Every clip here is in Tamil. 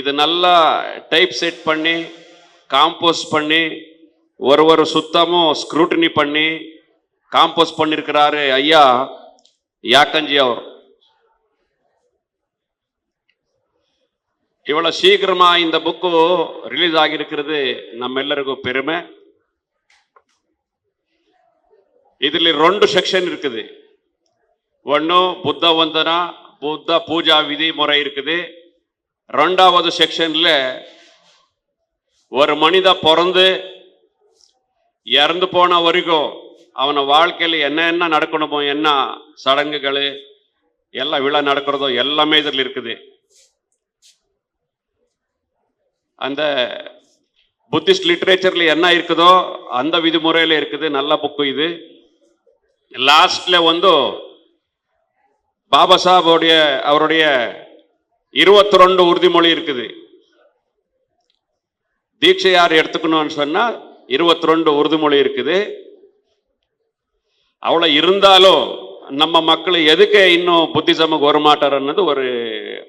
இது நல்லா டைப் செட் பண்ணி காம்போஸ் பண்ணி ஒரு ஒரு சுத்தமும் ஸ்க்ரூட்டினி பண்ணி காம்போஸ் பண்ணியிருக்கிறாரு ஐயா யாக்கஞ்சி அவர். இவ்வளோ சீக்கிரமாக இந்த புக்கு ரிலீஸ் ஆகியிருக்கிறது நம்ம எல்லாருக்கும் பெருமை. இதில் ரெண்டு செக்ஷன் இருக்குது. ஒன்று புத்த வந்தனா புத்த பூஜா விதி முறை இருக்குது. ரெண்டாவது செக்ஷன்ல ஒரு மனித பிறந்து இறந்து போன வரைக்கும் அவனை வாழ்க்கையில் என்னென்ன நடக்கணுமோ என்ன சடங்குகள் எல்லாம் விழா நடக்கிறதோ எல்லாமே இதில் இருக்குது. அந்த புத்திஸ்ட் லிட்ரேச்சரில் என்ன இருக்குதோ அந்த விதிமுறையில் இருக்குது. நல்ல புக்கு இது. லாஸ்டில் வந்து பாபா சாஹோடைய அவருடைய இருபத்தி ரெண்டு உறுதிமொழி இருக்குது. தீட்சை யார் எடுத்துக்கணும்னு சொன்னால் இருபத்தி ரெண்டு உறுதிமொழி இருக்குது. அவ்வளோ இருந்தாலும் நம்ம மக்கள் எதுக்கு இன்னும் புத்திசமுக்கு வரமாட்டார்ன்னது ஒரு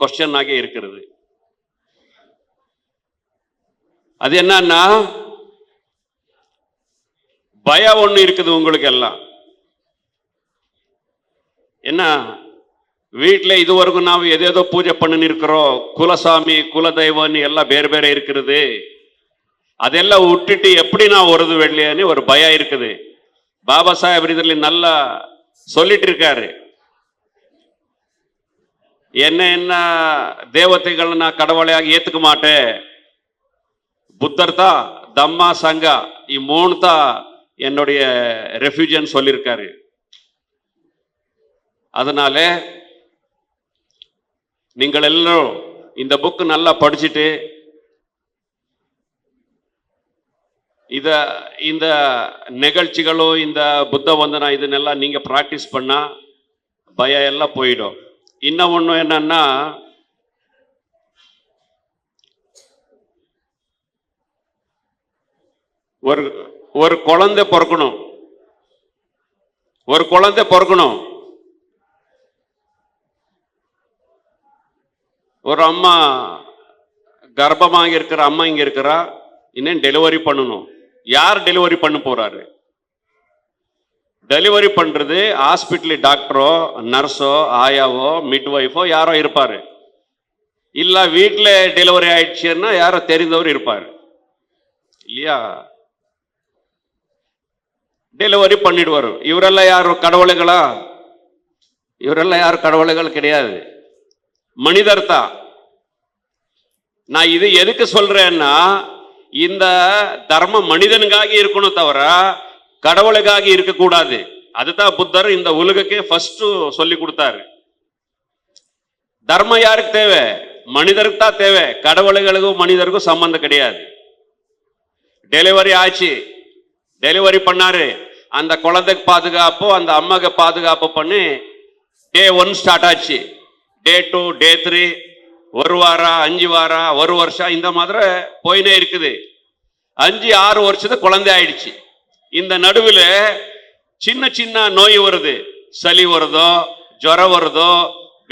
கொஸ்டின் ஆகி இருக்கிறது. அது என்னன்னா பயம் ஒன்று இருக்குது உங்களுக்கு எல்லாம் என்ன? வீட்ல இதுவரைக்கும் ನಾವು எதேதோ பூஜை பண்ணின்னு இருக்கிறோம் குலசாமி குலதெய்வம்னு எல்லாம் ಬೇರೆ ಬೇರೆ இருக்கிறது அதெல்லாம் விட்டுட்டு எப்படி நான் வருது வெள்ளையான்னு ஒரு பயம் இருக்குது பாபா சாஹேப் இதுல நல்லா சொல்லிட்டு இருக்காரு என்ன என்ன தேவதைகளை நான் கடவுளையாக ஏத்துக்க மாட்டேன் புத்தர் தான் தம்மா சங்கா இ மூணு தான் என்னுடைய ரெஃப்யூஜன் சொல்லியிருக்காரு அதனால நீங்கள் எல்லோரும் இந்த புக்கு நல்லா படிச்சுட்டு இத இந்த நிகழ்ச்சிகளும் இந்த புத்த வந்தனா இதனெல்லாம் நீங்கள் ப்ராக்டிஸ் பண்ணால் பயம் எல்லாம் போயிடும். இன்னும் ஒன்று என்னன்னா ஒரு ஒரு குழந்தை பிறக்கணும். ஒரு குழந்தை பிறக்கணும். ஒரு அம்மா கர்ப்பமாக இருக்கிற அம்மா இங்கே இருக்கிறா இன்னும் டெலிவரி பண்ணணும். யார் டெலிவரி பண்ண போறாரு? டெலிவரி பண்ணுறது ஹாஸ்பிட்டல் டாக்டரோ நர்ஸோ ஆயாவோ மிட்வைஃபோ யாரோ இருப்பார். இல்லை வீட்டில் டெலிவரி ஆயிடுச்சுன்னா யாரோ தெரிந்தவர் இருப்பார். இல்லையா? டெலிவரி பண்ணிடுவார். இவரெல்லாம் யாரும் கடவுளைகளா? இவரெல்லாம் யாரும் கடவுளைகள் கிடையாது. மனிதர் தான் நான் இது எதுக்கு சொல்றேன்னா இந்த தர்மம் மனிதனுக்காக இருக்கணும் தவிர கடவுளுக்காக இருக்கக்கூடாது. அதுதான் புத்தர் இந்த உலகக்கே ஃபர்ஸ்ட் சொல்லி கொடுத்தாரு. தர்மம் யாருக்கு தேவை? மனிதருக்கு தான் தேவை? கடவுளுகளுக்கும் மனிதருக்கும் சம்பந்தம் கிடையாது. டெலிவரி ஆச்சு. டெலிவரி பண்ணாரு. அந்த குழந்தைக்கு பாதுகாப்பு அந்த அம்மாக்கு பாதுகாப்பு பண்ணி டே ஒன் ஸ்டார்ட் ஆச்சு. டே டூ டே த்ரீ ஒரு வாரம் அஞ்சு வாரம் ஒரு வருஷம் இந்த மாதிரி போயினே இருக்குது. அஞ்சு ஆறு வருஷத்துக்கு குழந்தை ஆயிடுச்சு. இந்த நடுவில் சின்ன சின்ன நோய் வருது. சளி வருதோ ஜுரம் வருதோ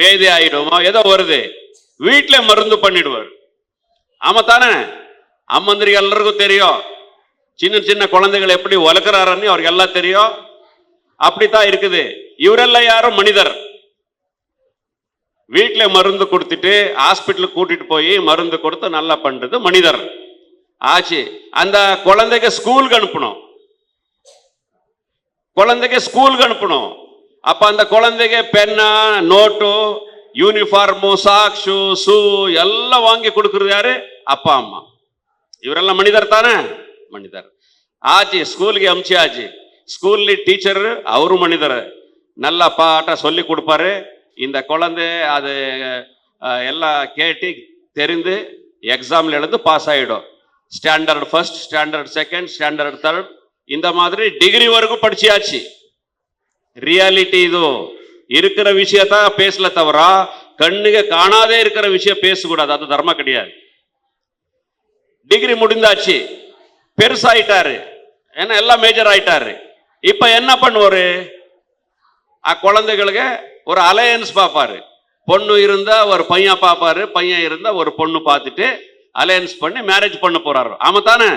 வேதி ஆயிடுமோ ஏதோ வருது. வீட்டில் மருந்து பண்ணிடுவார். ஆமா தானே? அம்மந்திரி எல்லாருக்கும் தெரியும். சின்ன சின்ன குழந்தைகள் எப்படி வளர்க்குறாருன்னு அவருக்கு எல்லாம் தெரியும். அப்படித்தான் இருக்குது. இவரெல்லாம் யாரும் மனிதர். வீட்டில் மருந்து கொடுத்துட்டு ஹாஸ்பிட்டலுக்கு கூட்டிட்டு போய் மருந்து கொடுத்து நல்லா பண்ணுறது மனிதர். ஆச்சு. அந்த குழந்தைக்கு ஸ்கூலுக்கு அனுப்பணும். குழந்தைக்கு ஸ்கூலுக்கு அனுப்பணும். அப்போ அந்த குழந்தைக்கு பென்னா நோட்டு யூனிஃபார்மு சாக்ஷு ஷூ எல்லாம் வாங்கி கொடுக்குறது யாரு? அப்பா அம்மா. இவரெல்லாம் மனிதர் தானே? மனிதர். ஆச்சு. ஸ்கூலுக்கு அமிச்சு ஆச்சு ஸ்கூல்ல டீச்சர் அவரும் மனிதர். நல்லா பாட்டாக சொல்லி கொடுப்பாரு. இந்த குழந்தை அது எல்லாம் கேட்டு தெரிந்து எக்ஸாம்ல எழுந்து பாஸ் ஆகிடும் standard first standard second standard third இந்த மாதிரி டிகிரி வரைக்கும் படிச்சியாச்சு. ரியாலிட்டி இது. இருக்கிற விஷயத்தான் பேசல தவிர கண்ணுக்கு காணாதே இருக்கிற விஷயம் பேசக்கூடாது. அது தர்மம் கிடையாது. டிகிரி முடிந்தாச்சு. பெருசாயிட்டாரு. ஏன்னா எல்லாம் மேஜர் ஆயிட்டாரு. இப்ப என்ன பண்ணுவாரு? ஆ குழந்தைகளுக்கு ஒரு அலையன்ஸ் பார்ப்பாரு. பொண்ணு இருந்தா ஒரு பையன் பார்ப்பாரு பையன் இருந்தா ஒரு பொண்ணு பார்த்துட்டு அலையன்ஸ் பண்ணி மேரேஜ் பண்ண போறாரு. ஆமா தானே?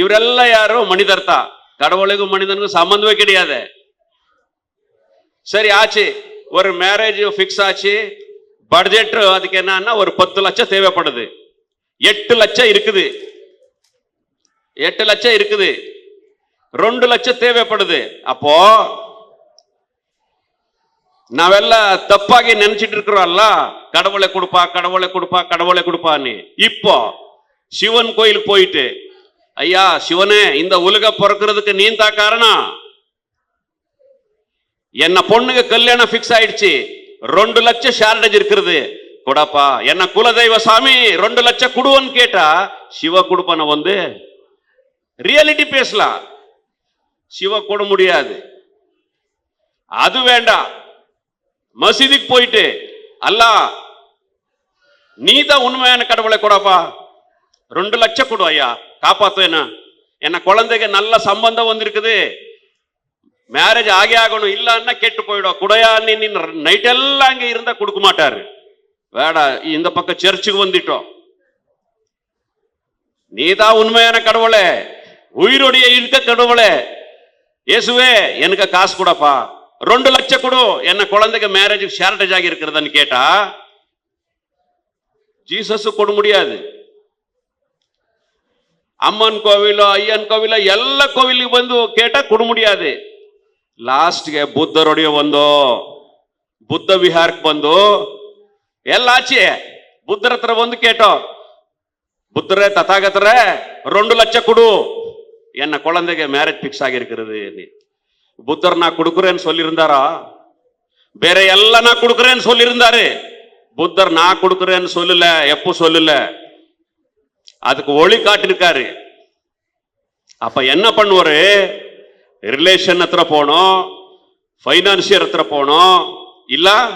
இவரெல்லாம் யாரும் மனிதர் தான். கடவுளுக்கும் மனிதனுக்கும் சம்பந்தமே கிடையாது. சரி ஆச்சு. ஒரு மேரேஜ் ஃபிக்ஸ் ஆச்சு. பட்ஜெட் அதுக்கு என்னன்னா ஒரு பத்து லட்சம் தேவைப்படுது. எட்டு லட்சம் இருக்குது. எட்டு லட்சம் இருக்குது. ரெண்டு லட்சம் தேவைப்படுது. அப்போ நாவெல்லாம் தப்பாகி நினைச்சிட்டு இருக்கிறோம்ல கடவுளை கொடுப்பா கடவுளை கொடுப்பா கடவுளை கொடுப்பான்னு. இப்போ சிவன் கோயிலுக்கு போயிட்டு ஐயா சிவனே இந்த உலக பிறக்கிறதுக்கு நீ தான் காரணம்? என்ன பொண்ணுக்கு கல்யாணம் ஃபிக்ஸ் ஆயிடுச்சு ரெண்டு லட்சம் ஷார்டேஜ் இருக்கிறது. கொடாப்பா என்ன குலதெய்வ சாமி ரெண்டு லட்சம் குடுவன்னு கேட்டா சிவ கொடுப்பன வந்து ரியாலிட்டி பேசலாம். சிவ கூட முடியாது. அது வேண்டாம். மசீதிக்கு போயிட்டு அல்லா நீ தான் உண்மையான கடவுளை கூடப்பா. ரெண்டு லட்சம் கொடு ஐயா காப்பாத்து என்ன. என்ன குழந்தைக்கு நல்ல சம்பந்தம் வந்திருக்குது. மேரேஜ் ஆகி ஆகணும் இல்லன்னா கெட்டு போயிடும். குடையா நீ நைட் எல்லாம் இருந்தால் இருந்தா கொடுக்க மாட்டாரு. வேடா இந்த பக்கம் சர்ச்சுக்கு வந்துட்டோம். நீதான் உண்மையான கடவுளே. உயிரோடைய இருக்க கடவுளே. இயேசுவே எனக்கு காசு கூடப்பா. ரெண்டு லட்சம் கொடு. என்ன குழந்தைக்கு மேரேஜுக்கு ஷார்டேஜ் ஆகி இருக்கிறதுன்னு கேட்டா ஜீசஸ் கொடு முடியாது. அம்மன் கோவிலோ ஐயன் கோவிலோ எல்லா கோவிலுக்கு வந்து கேட்டா கொடு முடியாது. லாஸ்ட் ಬುದ್ಧರೊಡೆಯ வந்தோ புத்த ವಿಹಾರಕ್ಕೆ ಬಂದು ಎಲ್ಲ ಆಚೆ வந்து கேட்டோம். ಬಂದು ಕೇಟೋ புத்தரே தத்தாகத்தரே ரெண்டு லட்சம் கொடு. என்ன குழந்தைக்கு மேரேஜ் ஃபிக்ஸ் ஆகியிருக்கிறது புத்தர் நான் கொடுக்குறேன்னு சொல்லியிருந்தாரா? வேற எல்லாம் நான் கொடுக்குறேன்னு சொல்லியிருந்தாரு. புத்தர் நான் கொடுக்குறேன்னு சொல்லல எப்போ சொல்லல? அதுக்கு ஒளி காட்டிருக்காரு அப்ப என்ன பண்ணுவாரு? ரிலேஷன் எத்திர போனோம்? ஃபைனான்சியர் எத்திர போனோம்? இல்ல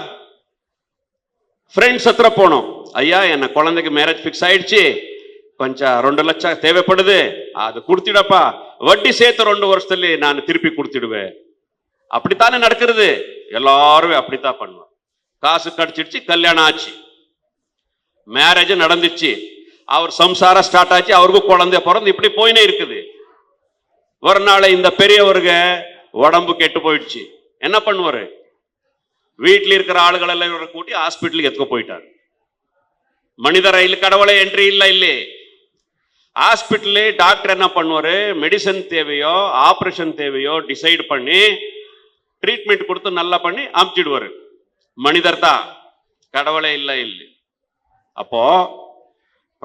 ஃப்ரெண்ட்ஸ் எத்திர போனோம்? ஐயா என்ன குழந்தைக்கு மேரேஜ் ஃபிக்ஸ் ஆயிடுச்சு. கொஞ்சம் ரெண்டு லட்சம் தேவைப்படுது. அது கொடுத்துடப்பா. வட்டி சேர்த்த ரெண்டு வருஷத்துல நான் திருப்பி கொடுத்துடுவேன். அப்படித்தானே நடக்கிறது? எல்லாரும் அப்படித்தான் பண்ணுவோம் காசு கடிச்சிடுச்சு கல்யாணம் ஆச்சு. மேரேஜ் நடந்துச்சு. அவர் சம்சாரம் ஸ்டார்ட் ஆச்சு அவருக்கும் குழந்தை பிறந்து இப்படி போயினே இருக்குது. ஒரு நாள் இந்த பெரியவருக உடம்பு கெட்டு போயிடுச்சு. என்ன பண்ணுவார்? வீட்டில் இருக்கிற ஆளுகள் எல்லாம் இவரை கூட்டி ஹாஸ்பிட்டலுக்கு எடுத்துக்க போயிட்டார். மனித ரயில் கடவுளை என்ட்ரி இல்லை இல்லையே ஹாஸ்பிட்டலே டாக்டர் என்ன பண்ணுவார்? மெடிசன் தேவையோ ஆப்ரேஷன் தேவையோ டிசைட் பண்ணி ட்ரீட்மெண்ட் கொடுத்து நல்லா பண்ணி அமுச்சிடுவார். மனிதர் தான். கடவுளே இல்லை இல்லை. அப்போது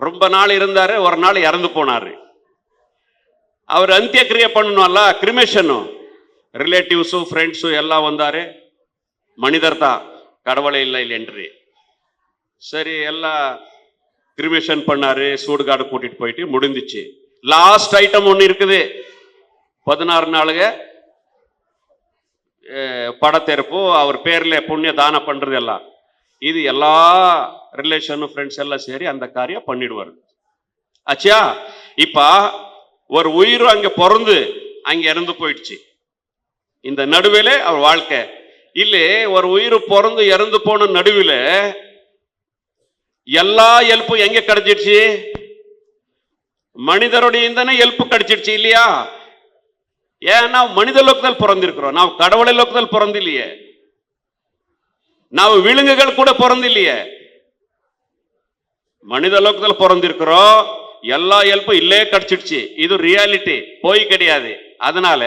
ரொம்ப நாள் இருந்தார் ஒரு நாள் இறந்து போனார். அவர் அந்தியக்கிரியை பண்ணணும்ல கிரிமேஷனும் ரிலேட்டிவ்ஸும் ஃப்ரெண்ட்ஸும் எல்லாம் வந்தார். மனிதர் தான். கடவுளே இல்லை இல்லை என்று. சரி எல்லாம் கிரிமேஷன் பண்ணாரு சூடுகாடு கூட்டிட்டு போயிட்டு முடிஞ்சிச்சு. லாஸ்ட் ஐட்டம் ஒன்று இருக்குது. பதினாறு நாளுக அஹ், படத்தெருப்பு அவர் பேரில் புண்ணிய தானம் பண்ணுறது எல்லாம். இது எல்லா ரிலேஷனும் ஃப்ரெண்ட்ஸ் எல்லாம் சரி அந்த காரியம் பண்ணிடுவார். ஆச்சியா இப்போ ஒரு உயிர் அங்கே பிறந்து அங்கே இறந்து போயிடுச்சு. இந்த நடுவில் அவர் வாழ்க்கை. இல்லை ஒரு உயிர் பிறந்து இறந்து போன நடுவில் ಎಲ್ಲಾ ಎಲ್ಪು ಹೆಂಗೆ ಕಡಿದಿಡ್ಸಿ ಮನಿದರೊಡಿಯಿಂದನೇ ಎಲ್ಪು ಕಡಿಚಿಡ್ಸಿ இல்லையா? ಏ ನಾವು ಮನಿದ ಲೋಕದಲ್ಲಿ ಪೊರಂದಿರ್க்கிறೋம் ನಾವು கடவுளை ಲೋಕದಲ್ಲಿ ಪೊರಂದಿಲ್ಲಿಯೇ நாம் விழுங்குகள் கூட பிறந்து இல்லையே மனித லோக்கத்தில் பிறந்திருக்கிறோம். எல்லா இயல்பும் இல்லே கிடைச்சிடுச்சு. இது ரியாலிட்டி போய் கிடையாது. அதனால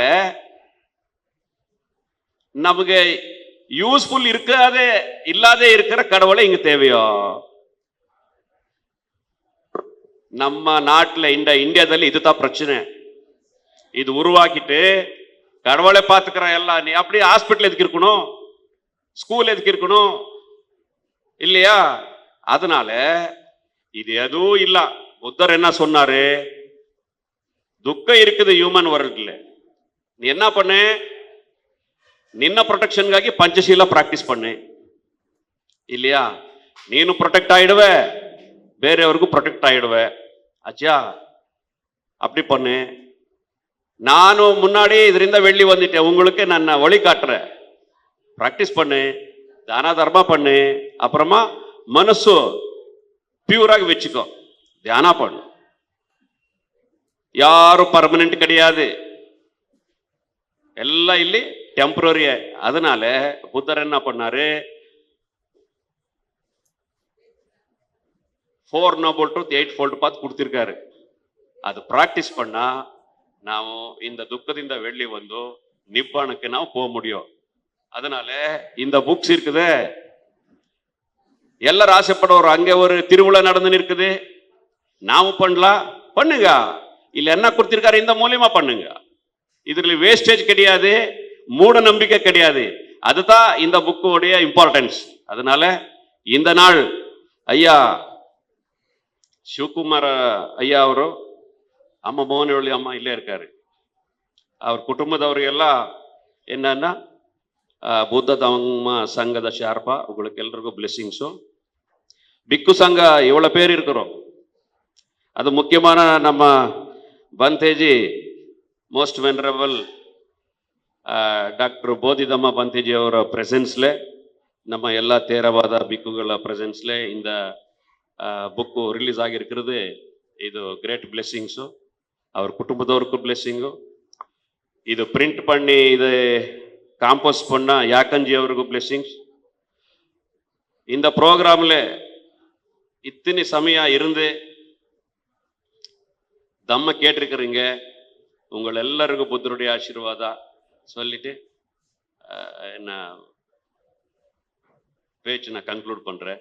நமக்கு யூஸ்ஃபுல் இருக்காதே இல்லாதே இருக்கிற கடவுளை இங்க தேவையோ? ನಮ್ಮ ನಾಟ್ಲೆ ಇಂಡ ಇಂಡಿಯಾದಲ್ಲಿ இது தான் பிரச்சனை. இது உருவாக்கிட்டு கடவுளை பார்த்துக்கிற எல்லாம். நீ அப்படியே ஹாஸ்பிட்டல் எதுக்கு இருக்கணும்? ஸ்கூல் எதுக்கு இருக்கணும்? இல்லையா? அதனால இது எதுவும் இல்லை. புத்தர் என்ன சொன்னாரு? துக்கம் இருக்குது ஹியூமன் வேர்ல்ட்ல நீ என்ன பண்ணு? ನಿನ್ನ ಪ್ರೊಟೆಕ್ಷನ್ಗಾಗಿ ಪಂಚಶೀಲ ப்ராக்டிஸ் பண்ணு. இல்லையா? நீனும் ப்ரொடெக்ட் ಆಗಿಡುವೆ வேறவருக்கும் ப்ரொடெக்ட் ஆகிடுவேன் ஆச்சியா அப்படி பண்ணு. நானும் முன்னாடி இதுலேருந்து வெள்ளி வந்துட்டேன். உங்களுக்கு நான் வழி காட்டுறேன். ப்ராக்டிஸ் பண்ணு. தானா தர்மா பண்ணு. அப்புறமா மனசு பியூராக வச்சுக்கோ. தியானா பண்ணு. யாரும் பர்மனெண்ட் கிடையாது. எல்லாம் இல்லை டெம்பரரியா அதனால புத்தர் என்ன பண்ணாரு? Four noble truth eightfold பார்த்து கொடுத்துருக்காரு அது ப்ராக்டிஸ் பண்ணால் ನಾವು ಇಂದ ದುಃಖದಿಂದ வெள்ளி ಒಂದು நிப்பானுக்கு நான் போக முடியும் அதனால இந்த புக்ஸ் இருக்குது எல்லாரும் ஆசைப்படுறோம் அங்கே ஒரு திருவிழா நடந்து இருக்குது நாமும் பண்ணலாம் பண்ணுங்க இல்லை என்ன கொடுத்துருக்காரு இந்த மூலியமா பண்ணுங்க இதில் வேஸ்டேஜ் கிடையாது மூட நம்பிக்கை கிடையாது அதுதான் இந்த புக்கோடைய இம்பார்ட்டன்ஸ் அதனால இந்த நாள் ஐயா ಶಿವಕುಮಾರ ಅಯ್ಯ ಅವರು ಅಮ್ಮ ಮೋಹನಹಳ್ಳಿ ಅಮ್ಮ ಇಲ್ಲೇ ಇರ್ಕಾರೆ ಅವ್ರ ಕುಟುಂಬದವರಿಗೆಲ್ಲ ಏನನ್ನ ಆ, ಬುದ್ಧ ಧಮ್ಮ ಸಂಘದ ಶಾರ್ಪ உங்களுக்கெல்லருக்கும் பிளெஸிங்ஸும் பிக்கு சங்க இவ்வளோ பேர் இருக்கிறோம் அது முக்கியமான நம்ம Bhanteji most venerable doctor Bodhidhamma Bhanteji ಅವರ ಪ್ರೆಸೆನ್ಸ್ಲೆ ನಮ್ಮ ಎಲ್ಲ ತೇರವಾದ ಬಿಕ್ಕುಗಳ ಪ್ರೆಸೆನ್ಸ್ಲೆ இந்த புக்கு ரிலீஸ் ஆகியிருக்கிறது. இது கிரேட் பிளெஸ்ஸிங்ஸு அவர் குடும்பத்தவருக்கும் பிளெஸ்ஸிங்கு இது பிரிண்ட் பண்ணி இது காம்போஸ் பண்ணால் யாக்கஞ்சி அவருக்கும் பிளெஸ்ஸிங்ஸ் இந்த ப்ரோக்ராமில் இத்தனை சமயம் இருந்து தம்ம கேட்டிருக்கிறீங்க. உங்கள் எல்லாருக்கும் புத்தருடைய ஆசீர்வாதா. சொல்லிட்டு என்ன பேச்சு நான் கன்க்ளூட் பண்ணுறேன்